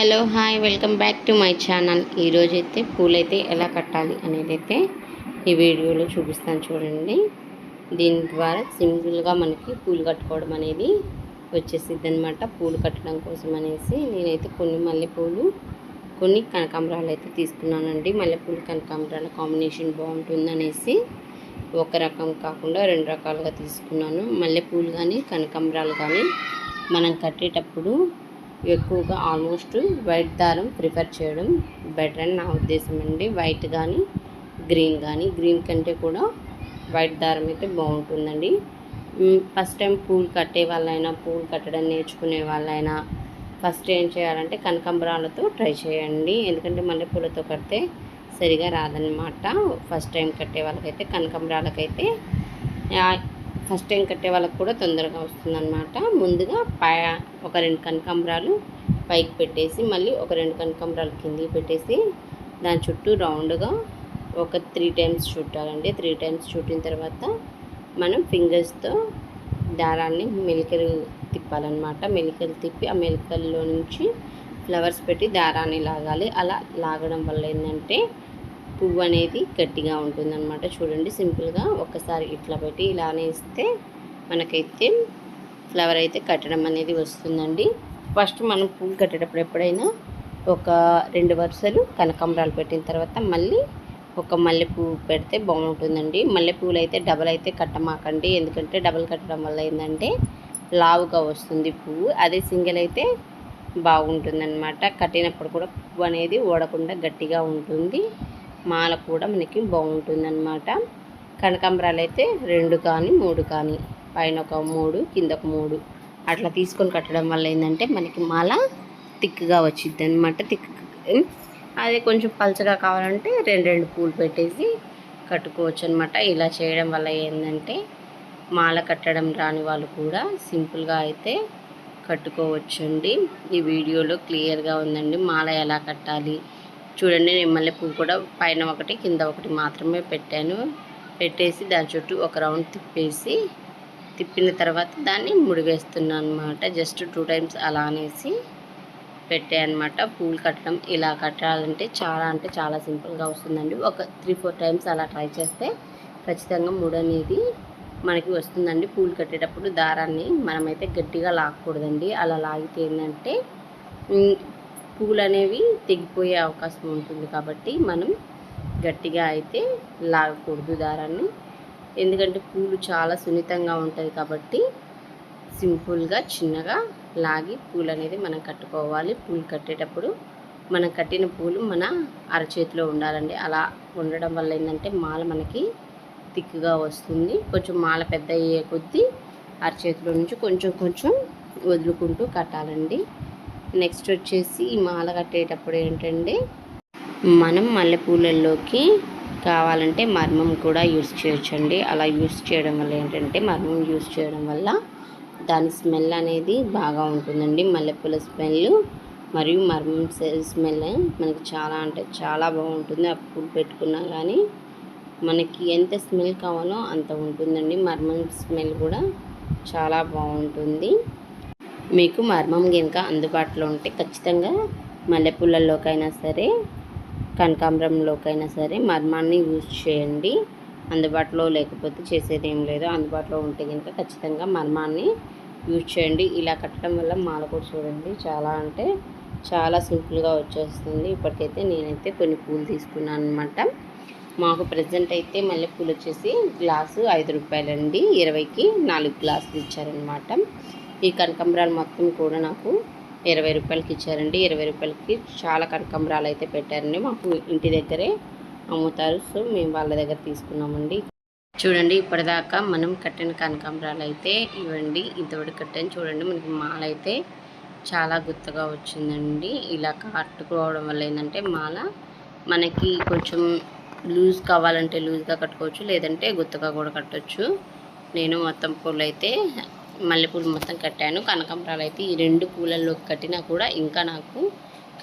Hello hi welcome back to my channel. ఈరోజు అయితే పూలైతే ఎలా కట్టాలి అనేది అయితే ఈ వీడియోలో చూపిస్తాను చూడండి. దీని ద్వారా సింపుల్గా మనకి పూలు కట్టుకోవడం అనేది వచ్చేసిద్ది అనమాట పూలు కట్టడం కోసం అనేసి నేనైతే కొన్ని మల్లెపూలు కొన్ని కనకాంబరాలు అయితే తీసుకున్నానండి. మల్లెపూలు కనకాంబరాల కాంబినేషన్ బాగుంటుందనేసి ఒక రకం కాకుండా రెండు రకాలుగా తీసుకున్నాను. మల్లెపూలు కానీ కనకాంబరాలు కానీ మనం కట్టేటప్పుడు ఎక్కువగా ఆల్మోస్ట్ వైట్ దారం ప్రిఫర్ చేయడం బెటర్ అని నా ఉద్దేశం అండి. వైట్ కానీ గ్రీన్ కానీ గ్రీన్ కంటే కూడా వైట్ దారం అయితే బాగుంటుందండి. ఫస్ట్ టైం పూలు కట్టే వాళ్ళైనా పూలు కట్టడం నేర్చుకునే వాళ్ళైనా ఫస్ట్ ఏం చేయాలంటే కనకాంబరాలతో ట్రై చేయండి. ఎందుకంటే మల్లెపూలతో కడితే సరిగా రాదనమాట ఫస్ట్ టైం కట్టే వాళ్ళకైతే కనకాంబరాలకైతే ఫస్ట్ టైం కట్టే వాళ్ళకి కూడా తొందరగా వస్తుందన్నమాట. ముందుగా పై ఒక రెండు కనకాంబరాలు పైకి పెట్టేసి మళ్ళీ ఒక రెండు కనకాంబరాలు కిందికి పెట్టేసి దాని చుట్టూ రౌండ్గా ఒక త్రీ టైమ్స్ చుట్టాలండి. త్రీ టైమ్స్ చుట్టిన తర్వాత మనం ఫింగర్స్తో దారాన్ని మెలికలు తిప్పాలన్నమాట. మెలికలు తిప్పి ఆ మెలికల్లో నుంచి ఫ్లవర్స్ పెట్టి దారాన్ని లాగాలి. అలా లాగడం వల్ల ఏంటంటే పువ్వు అనేది గట్టిగా ఉంటుందన్నమాట. చూడండి సింపుల్గా ఒక్కసారి ఇట్లా పెట్టి ఇలానే ఇస్తే మనకైతే ఫ్లవర్ అయితే కట్టడం అనేది వస్తుందండి. ఫస్ట్ మనం పువ్వు కట్టేటప్పుడు ఎప్పుడైనా ఒక రెండు వరుసలు కనకాంబరాలు పెట్టిన తర్వాత మళ్ళీ ఒక మల్లె పువ్వు పెడితే బాగుంటుందండి. మల్లె పువ్వులు అయితే డబల్ అయితే కట్టమాకండి. ఎందుకంటే డబల్ కట్టడం వల్ల ఏంటంటే లావుగా వస్తుంది పువ్వు. అదే సింగిల్ అయితే బాగుంటుందన్నమాట. కట్టినప్పుడు కూడా పువ్వు అనేది ఓడకుండా గట్టిగా ఉంటుంది. మాల కూడా మనకి బాగుంటుందన్నమాట. కనకాంబరాలు అయితే రెండు కానీ మూడు కానీ పైన ఒక మూడు కింద ఒక మూడు. అట్లా తీసుకొని కట్టడం వల్ల ఏంటంటే మనకి మాల తిక్కుగా వచ్చింది అనమాట తిక్ అదే కొంచెం పలచగా కావాలంటే రెండు రెండు పూలు పెట్టేసి కట్టుకోవచ్చు అనమాట ఇలా చేయడం వల్ల ఏంటంటే మాల కట్టడం రాని వాళ్ళు కూడా సింపుల్గా అయితే కట్టుకోవచ్చండి. ఈ వీడియోలో క్లియర్గా ఉందండి. మాల ఎలా కట్టాలి చూడండి నేను మల్లె పువ్వు కూడా పైన ఒకటి కింద ఒకటి మాత్రమే పెట్టాను. పెట్టేసి దాని చుట్టూ ఒక రౌండ్ తిప్పేసి తిప్పిన తర్వాత దాన్ని ముడివేస్తున్నాను అనమాట జస్ట్ టూ టైమ్స్ అలా అనేసి అనమాట పూలు కట్టడం ఇలా కట్టాలంటే చాలా అంటే చాలా సింపుల్గా వస్తుందండి. ఒక త్రీ ఫోర్ టైమ్స్ అలా ట్రై చేస్తే ఖచ్చితంగా ముడి అనేది మనకి వస్తుందండి. పూలు కట్టేటప్పుడు దారాన్ని మనమైతే గట్టిగా లాగకూడదండి అలా లాగితే ఏంటంటే పువ్వులు అనేవి తెగిపోయే అవకాశం ఉంటుంది కాబట్టి మనం గట్టిగా అయితే లాగకూడదు దారాన్ని. ఎందుకంటే పూలు చాలా సున్నితంగా ఉంటుంది కాబట్టి సింపుల్గా చిన్నగా లాగి పూలు అనేది మనం కట్టుకోవాలి. పూలు కట్టేటప్పుడు మనం కట్టిన పూలు మన అరచేతిలో ఉండాలండి. అలా ఉండడం వల్ల ఏంటంటే మాల మనకి థిక్గా వస్తుంది. కొంచెం మాల పెద్ద అయ్యే కొద్దీ అరచేతిలో నుంచి కొంచెం కొంచెం వదులుకుంటూ కట్టాలండి. నెక్స్ట్ వచ్చేసి ఈ మాల కట్టేటప్పుడు ఏంటంటే మనం మల్లెపూలల్లోకి కావాలంటే మర్మం కూడా యూస్ చేయొచ్చండి. అలా యూస్ చేయడం వల్ల ఏంటంటే మర్మం యూస్ చేయడం వల్ల దాని స్మెల్ అనేది బాగా ఉంటుందండి. మల్లెపూల స్మెల్ మరియు మర్మం స్మెల్ మనకి చాలా అంటే చాలా బాగుంటుంది. ఆ పూలు పెట్టుకున్నా కానీ మనకి ఎంత స్మెల్ కావాలో అంత ఉంటుందండి. మర్మం స్మెల్ కూడా చాలా బాగుంటుంది. మీకు మర్మం కనుక అందుబాటులో ఉంటే ఖచ్చితంగా మల్లెపూలలోకైనా సరే కనకాంబరంలోకైనా సరే మర్మాన్ని యూజ్ చేయండి. అందుబాటులో లేకపోతే చేసేది ఏం లేదు. అందుబాటులో ఉంటే కనుక ఖచ్చితంగా మర్మాన్ని యూజ్ చేయండి. ఇలా కట్టడం వల్ల మాల కూడా చూడండి. చాలా అంటే చాలా సింపుల్గా వచ్చేస్తుంది. ఇప్పటికైతే నేనైతే కొన్ని పూలు తీసుకున్నాను అనమాట మాకు ప్రజెంట్ అయితే మల్లెపూలు వచ్చేసి గ్లాసు ఐదు రూపాయలండి. ఇరవైకి నాలుగు గ్లాసులు ఇచ్చారనమాట ఈ కనకంబరాలు మొత్తం కూడా నాకు ఇరవై రూపాయలకి ఇచ్చారండి. ఇరవై రూపాయలకి చాలా కనకంబరాలు అయితే పెట్టారండి. మాకు ఇంటి దగ్గరే అమ్ముతారు. సో మేము వాళ్ళ దగ్గర తీసుకున్నామండి. చూడండి ఇప్పటిదాకా మనం కట్టిన కనకాంబరాలు అయితే ఇవ్వండి. ఇంతవరకు కట్టాను. చూడండి మనకి మాల అయితే చాలా గుత్తగా వచ్చిందండి. ఇలా కట్టుకోవడం వల్ల ఏంటంటే మాల మనకి కొంచెం లూజ్ కావాలంటే లూజ్గా కట్టుకోవచ్చు లేదంటే గుత్తగా కూడా కట్టచ్చు. నేను మొత్తం పూలు అయితే మల్లెపూలు మొత్తం కట్టాను. కనకంబరాలు అయితే ఈ రెండు పూలల్లోకి కట్టినా కూడా ఇంకా నాకు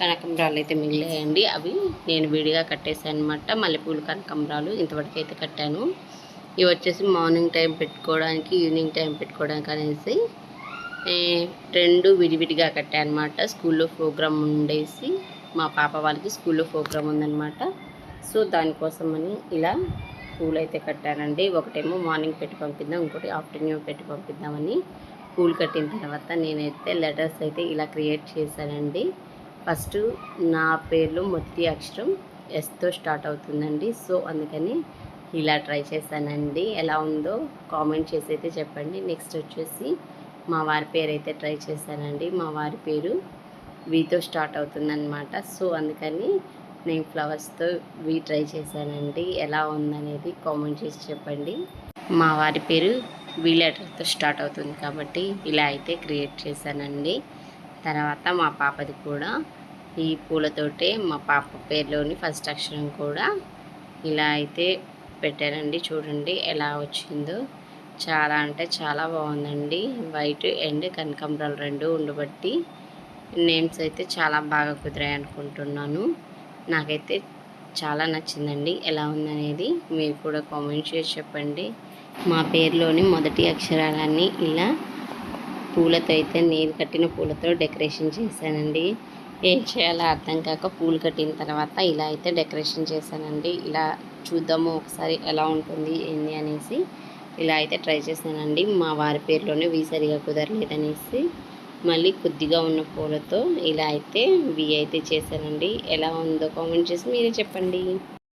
కనకంబరాలు అయితే మిగిలాయండి. అవి నేను విడిగా కట్టేసాను అనమాట మల్లెపూలు కనకంబరాలు ఇంతవరకు అయితే కట్టాను. ఇవి వచ్చేసి మార్నింగ్ టైం పెట్టుకోవడానికి ఈవినింగ్ టైం పెట్టుకోవడానికి అనేసి రెండు విడివిడిగా కట్టాను అనమాట స్కూల్లో ప్రోగ్రామ్ ఉండేసి మా పాప వాళ్ళకి స్కూల్లో ప్రోగ్రామ్ ఉందన్నమాట. సో దానికోసమని ఇలా పూలు అయితే కట్టానండి. ఒకటేమో మార్నింగ్ పెట్టి పంపిద్దాం ఇంకోటి ఆఫ్టర్నూన్ పెట్టి పంపిద్దామని పూలు కట్టిన తర్వాత నేనైతే లెటర్స్ అయితే ఇలా క్రియేట్ చేశానండి. ఫస్ట్ నా పేర్లో మొదటి అక్షరం ఎస్తో స్టార్ట్ అవుతుందండి. సో అందుకని ఇలా ట్రై చేశానండి. ఎలా ఉందో కామెంట్ చేసి అయితే చెప్పండి. నెక్స్ట్ వచ్చేసి మా వారి పేరు అయితే ట్రై చేశానండి. మా వారి పేరు వీతో స్టార్ట్ అవుతుందన్నమాట. సో అందుకని నేను ఫ్లవర్స్తో వి ట్రై చేశానండి. ఎలా ఉందనేది కామెంట్ చేసి చెప్పండి. మా వారి పేరు వీ లెటర్తో స్టార్ట్ అవుతుంది కాబట్టి ఇలా అయితే క్రియేట్ చేశానండి. తర్వాత మా పాపది కూడా ఈ పూలతోటే మా పాప పేరులోని ఫస్ట్ అక్షరం కూడా ఇలా అయితే పెట్టానండి. చూడండి ఎలా వచ్చిందో. చాలా అంటే చాలా బాగుందండి. వైట్ అండ్ కనకాంబరాలు రెండు ఉండబట్టి నేమ్స్ అయితే చాలా బాగా కుదిరాయి అనుకుంటున్నాను నాకైతే చాలా నచ్చిందండి. ఎలా ఉందనేది మీరు కూడా కామెంట్ చేసి చెప్పండి. మా పేరులోని మొదటి అక్షరాలన్నీ ఇలా పూలతో అయితే నేను కట్టిన పూలతో డెకరేషన్ చేశానండి. ఏం చేయాలో అర్థం కాక పూలు కట్టిన తర్వాత ఇలా అయితే డెకరేషన్ చేశానండి. ఇలా చూద్దాము ఒకసారి ఎలా ఉంటుంది ఏంది అనేసి ఇలా అయితే ట్రై చేశానండి. మా వారి పేరులోనే వీ సరిగా కుదరలేదనేసి. మళ్ళీ కొద్దిగా ఉన్న పూలతో ఇలా అయితే వి అయితే చేశానండి. ఎలా ఉందో కామెంట్ చేసి మీరే చెప్పండి.